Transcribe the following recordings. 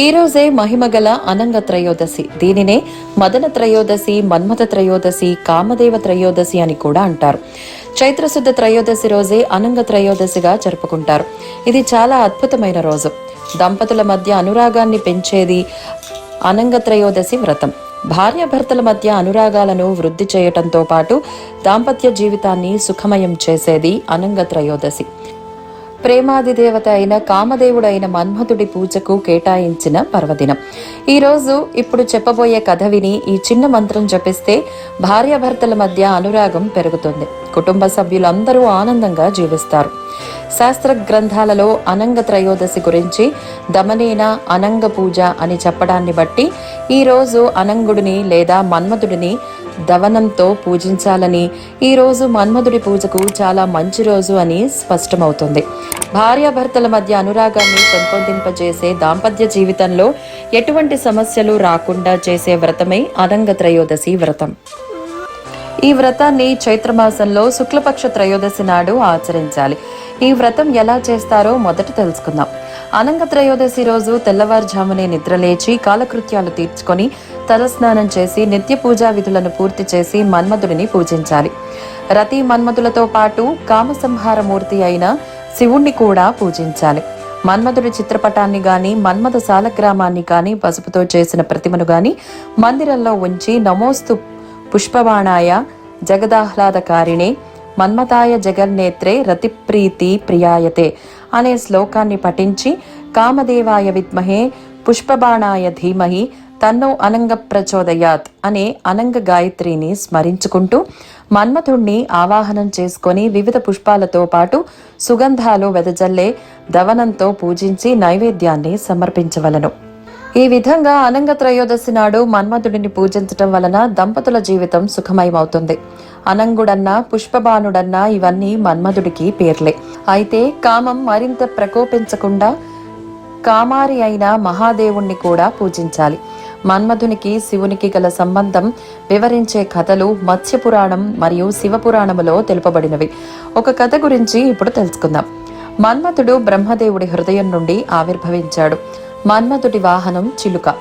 ఈ రోజే మహిమగల అనంగ త్రయోదశి. దీనినే మదన త్రయోదశి మన్మథ త్రయోదశి కామదేవ త్రయోదశి అని కూడా అంటారు. చైత్రశుద్ధ త్రయోదశి రోజే అనంగ త్రయోదశిగా జరుపుకుంటారు. ఇది చాలా అద్భుతమైన రోజు. దంపతుల మధ్య అనురాగాన్ని పెంచేది అనంగ త్రయోదశి వ్రతం. భార్యాభర్తల మధ్య అనురాగాలను వృద్ధి చేయటంతో పాటు దాంపత్య జీవితాన్ని సుఖమయం చేసేది అనంగ త్రయోదశి. ప్రేమాదిదేవత అయిన కామదేవుడైన మన్మథుడి పూజకు కేటాయించిన పర్వదినం. ఈరోజు ఇప్పుడు చెప్పబోయే కథ విని ఈ చిన్న మంత్రం జపిస్తే భార్యాభర్తల మధ్య అనురాగం పెరుగుతుంది. కుటుంబ సభ్యులందరూ ఆనందంగా జీవిస్తారు. శాస్త్ర గ్రంథాలలో అనంగ త్రయోదశి గురించి దమనేన అనంగ పూజ అని చెప్పడాన్ని బట్టి ఈరోజు అనంగుడిని లేదా మన్మధుడిని దవనంతో పూజించాలని ఈ రోజు మన్మధుడి పూజకు చాలా మంచి రోజు అని స్పష్టమవుతుంది. భార్యాభర్తల మధ్య అనురాగాన్ని పెంపొందింపజేసే దాంపత్య జీవితంలో ఎటువంటి సమస్యలు రాకుండా చేసే వ్రతమే అనంగ త్రయోదశి వ్రతం. ఈ వ్రతాన్ని చైత్రమాసంలో శుక్లపక్ష త్రయోదశి నాడు ఆచరించాలి. ఈ వ్రతం ఎలా చేస్తారో మొదట తెలుసుకుందాం. అనంగ త్రయోదశి రోజు తెల్లవారుజామునే నిద్రలేచి కాలకృత్యాలు తీర్చుకొని తలస్నానం చేసి నిత్య పూజా విధులను పూర్తి చేసి మన్మధుడిని పూజించాలి. రతి మన్మధులతో పాటు కామసంహార మూర్తి అయిన శివుణ్ణి కూడా పూజించాలి. మన్మధుడి చిత్రపటాన్ని గాని మన్మథ సాలగ్రామాన్ని గాని పసుపుతో చేసిన ప్రతిమను గాని మందిరంలో ఉంచి నమోస్తు పుష్పబాణాయ జగదాహ్లాదకారిణే మన్మతాయ జగన్నేత్రే రతిప్రీతి ప్రియాయతే అనే శ్లోకాన్ని పఠించి కామదేవాయ విద్మహే పుష్పబాణాయ ధీమహి తన్నో అనంగ ప్రచోదయాత్ అనే అనంగ గాయత్రిని స్మరించుకుంటూ మన్మథుణ్ణి ఆవాహనం చేసుకొని వివిధ పుష్పాలతో పాటు సుగంధాలు వెదజల్లే దవనంతో పూజించి నైవేద్యాన్ని సమర్పించవలను. ఈ విధంగా అనంగ త్రయోదశి నాడు మన్మధుడిని పూజించటం వలన దంపతుల జీవితం సుఖమయమవుతుంది. అనంగుడన్నా పుష్పబానుడన్నా ఇవన్నీ మన్మధుడికి పేర్లే. అయితే కామం మరింత ప్రకోపించకుండా కామారి అయిన మహాదేవుణ్ణి కూడా పూజించాలి. మన్మధునికి శివునికి గల సంబంధం వివరించే కథలు మత్స్యపురాణం మరియు శివపురాణములో తెలుపబడినవి. ఒక కథ గురించి ఇప్పుడు తెలుసుకుందాం. మన్మథుడు బ్రహ్మదేవుడి హృదయం నుండి ఆవిర్భవించాడు. మన్మథుడి వాహనం చిలుక.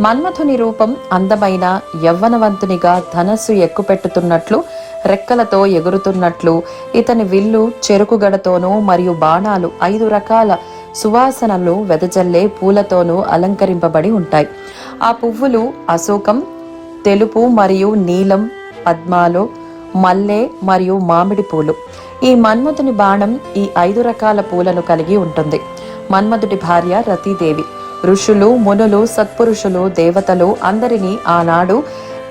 మన్మథుని రూపం అందమైన యవ్వనవంతునిగా ధనస్సు ఎక్కుపెట్టుతున్నట్లు రెక్కలతో ఎగురుతున్నట్లు ఇతని విల్లు చెరుకుగడతోనూ మరియు బాణాలు ఐదు రకాల సువాసనలు వెదజల్లే పూలతోనూ అలంకరింపబడి ఉంటాయి. ఆ పువ్వులు అశోకం తెలుపు మరియు నీలం పద్మాలు మల్లె మరియు మామిడి పూలు. ఈ మన్మథుని బాణం ఈ ఐదు రకాల పూలను కలిగి ఉంటుంది. మన్మథుడి భార్య రతీదేవి. ఋషులు మునులు సత్పురుషులు దేవతలు అందరినీ ఆనాడు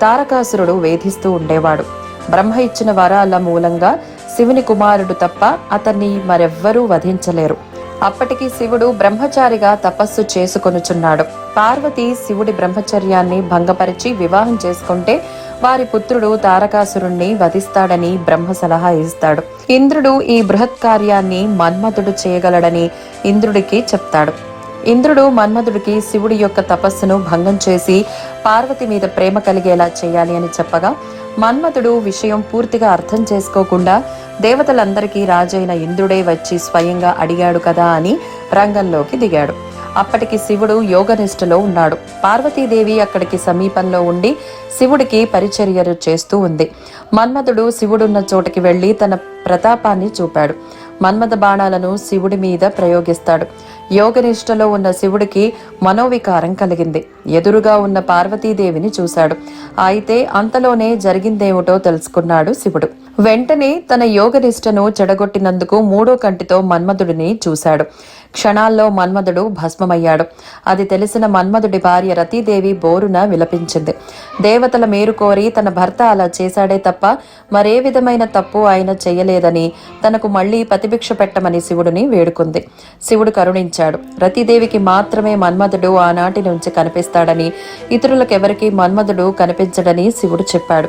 తారకాసురుడు వేధిస్తూ ఉండేవాడు. బ్రహ్మ ఇచ్చిన వరాల మూలంగా శివుని కుమారుడు తప్ప అతన్ని మరెవ్వరూ వధించలేరు. అప్పటికి శివుడు బ్రహ్మచారిగా తపస్సు చేసుకొనుచున్నాడు. పార్వతి శివుడి బ్రహ్మచర్యాన్ని భంగపరిచి వివాహం చేసుకుంటే వారి పుత్రుడు తారకాసురుణ్ణి వధిస్తాడని బ్రహ్మ సలహా ఇస్తాడు. ఇంద్రుడు ఈ బృహత్ కార్యాన్ని మన్మథుడు చేయగలడని ఇంద్రుడికి చెప్తాడు. ఇంద్రుడు మన్మధుడికి శివుడి యొక్క తపస్సును భంగం చేసి పార్వతి మీద ప్రేమ కలిగేలా చేయాలి అని చెప్పగా మన్మథుడు విషయం పూర్తిగా అర్థం చేసుకోకుండా దేవతలందరికీ రాజైన ఇంద్రుడే వచ్చి స్వయంగా అడిగాడు కదా అని రంగంలోకి దిగాడు. అప్పటికి శివుడు యోగనిష్టలో ఉన్నాడు. పార్వతీదేవి అక్కడికి సమీపంలో ఉండి శివుడికి పరిచర్యలు చేస్తూ ఉంది. మన్మథుడు శివుడున్న చోటకి వెళ్ళి తన ప్రతాపాన్ని చూపాడు. మన్మథ బాణాలను శివుడి మీద ప్రయోగిస్తాడు. యోగనిష్టలో ఉన్న శివుడికి మనోవికారం కలిగింది. ఎదురుగా ఉన్న పార్వతీదేవిని చూశాడు. అయితే అంతలోనే జరిగిందేమిటో తెలుసుకున్నాడు శివుడు. వెంటనే తన యోగనిష్టను చెడగొట్టినందుకు మూడో కంటితో మన్మధుడిని చూశాడు. క్షణాల్లో మన్మధుడు భస్మమయ్యాడు. అది తెలిసిన మన్మధుడి భార్య రతీదేవి బోరున విలపించింది. దేవతల మేరు కోరి తన భర్త అలా చేశాడే తప్ప మరే విధమైన తప్పు ఆయన చేయలేదని తనకు మళ్ళీ ప్రతిభిక్ష పెట్టమని శివుడిని వేడుకుంది. శివుడు కరుణించాడు రతీదేవికి మాత్రమే మన్మధుడు ఆనాటి నుంచి కనిపిస్తాడని ఇతరులకెవరికీ మన్మధుడు కనిపించడని శివుడు చెప్పాడు.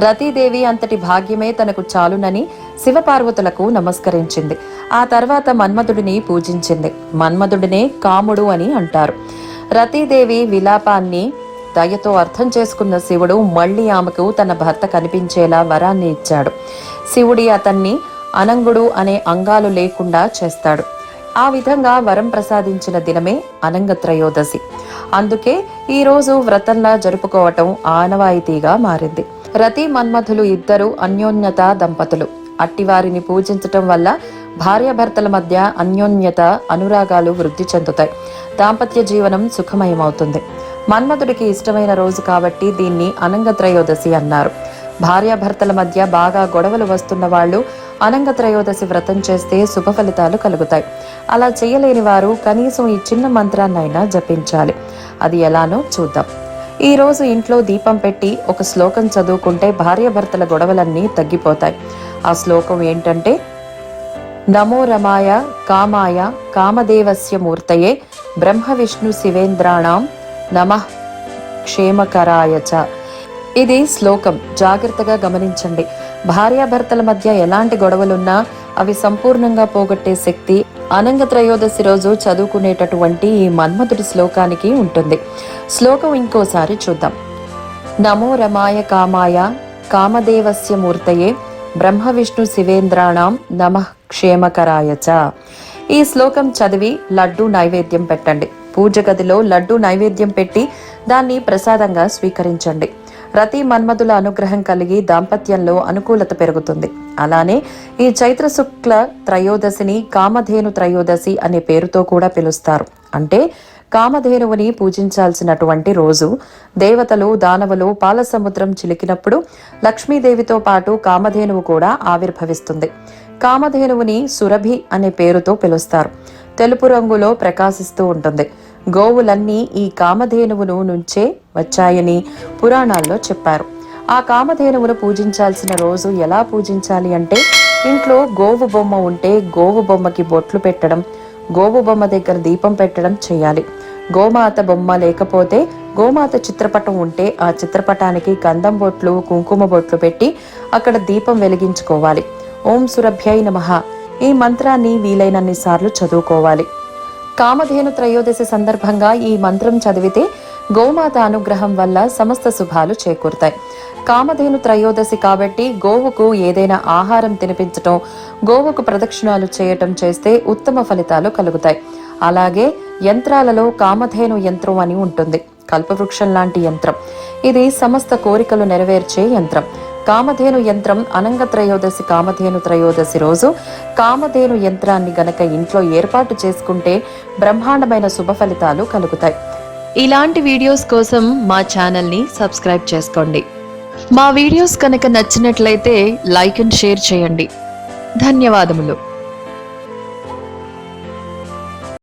రతీదేవి అంతటి భాగ్యమే తనకు చాలునని శివపార్వతులకు నమస్కరించింది. ఆ తర్వాత మన్మధుడిని పూజించింది. మన్మధుడినే కాముడు అని అంటారు. రతీదేవి విలాపాన్ని దయతో అర్థం చేసుకున్న శివుడు మళ్ళీ ఆమెకు తన భర్త కనిపించేలా వరాన్ని ఇచ్చాడు. శివుడి అతన్ని అనంగుడు అనే అంగాలు లేకుండా చేస్తాడు. ఆ విధంగా వరం ప్రసాదించిన దినమే అనంగ త్రయోదశి. అందుకే ఈ రోజు వ్రతంలా జరుపుకోవటం ఆనవాయితీగా మారింది. రతి మన్మథులు ఇద్దరు అన్యోన్యత దంపతులు. అట్టివారిని పూజించటం వల్ల భార్యాభర్తల మధ్య అన్యోన్యత అనురాగాలు వృద్ధి చెందుతాయి. దాంపత్య జీవనం సుఖమయమవుతుంది. మన్మధుడికి ఇష్టమైన రోజు కాబట్టి దీన్ని అనంగ త్రయోదశి అన్నారు. భార్యాభర్తల మధ్య బాగా గొడవలు వస్తున్న వాళ్ళు అనంగ త్రయోదశి వ్రతం చేస్తే శుభ ఫలితాలు కలుగుతాయి. అలా చేయలేని వారు కనీసం ఈ చిన్న మంత్రాన్నైనా జపించాలి. అది ఎలానో చూద్దాం. ఈ రోజు ఇంట్లో దీపం పెట్టి ఒక శ్లోకం చదువుకుంటే భార్యాభర్తల గొడవలన్నీ తగ్గిపోతాయి. ఆ శ్లోకం ఏంటంటే నమో రమాయ కామాయ కామదేవస్య మూర్తయే బ్రహ్మ విష్ణు శివేంద్రాణం నమ క్షేమకరాయ చ. ఇది శ్లోకం. జాగ్రత్తగా గమనించండి. భార్యాభర్తల మధ్య ఎలాంటి గొడవలున్నా అవి సంపూర్ణంగా పోగొట్టే శక్తి అనంగ త్రయోదశి రోజు చదువుకునేటటువంటి ఈ మన్మధుడి శ్లోకానికి ఉంటుంది. శ్లోకం ఇంకోసారి చూద్దాం. నమో రమాయ కామాయ కామదేవస్య మూర్తయే బ్రహ్మ విష్ణు శివేంద్రాణం నమ క్షేమకరాయ ఈ శ్లోకం చదివి లడ్డు నైవేద్యం పెట్టండి. పూజ గదిలో లడ్డు నైవేద్యం పెట్టి దాన్ని ప్రసాదంగా స్వీకరించండి. రతి మన్మధుల అనుగ్రహం కలిగి దాంపత్యంలో అనుకూలత పెరుగుతుంది. అలానే ఈ చైత్ర శుక్ల త్రయోదశిని కామధేను త్రయోదశి అనే పేరుతో కూడా పిలుస్తారు. అంటే కామధేనువుని పూజించాల్సినటువంటి రోజు దేవతలు దానవులు పాలసముద్రం చిలికినప్పుడు లక్ష్మీదేవితో పాటు కామధేనువు కూడా ఆవిర్భవిస్తుంది. కామధేనువుని సురభి అనే పేరుతో పిలుస్తారు. తెలుపు రంగులో ప్రకాశిస్తూ ఉంటుంది. గోవులన్నీ ఈ కామధేనువును నుంచే వచ్చాయని పురాణాల్లో చెప్పారు. ఆ కామధేనువును పూజించాల్సిన రోజు ఎలా పూజించాలి అంటే ఇంట్లో గోవు బొమ్మ ఉంటే గోవు బొమ్మకి బొట్లు పెట్టడం గోవు బొమ్మ దగ్గర దీపం పెట్టడం చేయాలి. గోమాత బొమ్మ లేకపోతే గోమాత చిత్రపటం ఉంటే ఆ చిత్రపటానికి గంధం బొట్లు కుంకుమ బొట్లు పెట్టి అక్కడ దీపం వెలిగించుకోవాలి. ఓం సురభ్యై నమ. ఈ మంత్రాన్ని వీలైనన్ని సార్లు చదువుకోవాలి. కామధేను త్రయోదశి సందర్భంగా ఈ మంత్రం చదివితే గోమాత అనుగ్రహం వల్ల సమస్త శుభాలు చేకూరుతాయి. కామధేను త్రయోదశి కాబట్టి గోవుకు ఏదైనా ఆహారం తినిపించటం గోవుకు ప్రదక్షిణాలు చేయటం చేస్తే ఉత్తమ ఫలితాలు కలుగుతాయి. అలాగే యంత్రాలలో కామధేను యంత్రం అని ఉంటుంది కల్పవృక్షం లాంటి యంత్రం. ఇది సమస్త కోరికలు నెరవేర్చే యంత్రం. కామధేను యంత్రం అనంగ త్రయోదశి కామధేను త్రయోదశి రోజు కామధేను యంత్రాన్ని గనక ఇంట్లో ఏర్పాటు చేసుకుంటే బ్రహ్మాండమైన శుభ ఫలితాలు కలుగుతాయి. ఇలాంటి వీడియోస్ కోసం మా ఛానల్ని సబ్స్క్రైబ్ చేసుకోండి. మా వీడియోస్ కనుక నచ్చినట్లయితే లైక్ అండ్ షేర్ చేయండి. ధన్యవాదములు.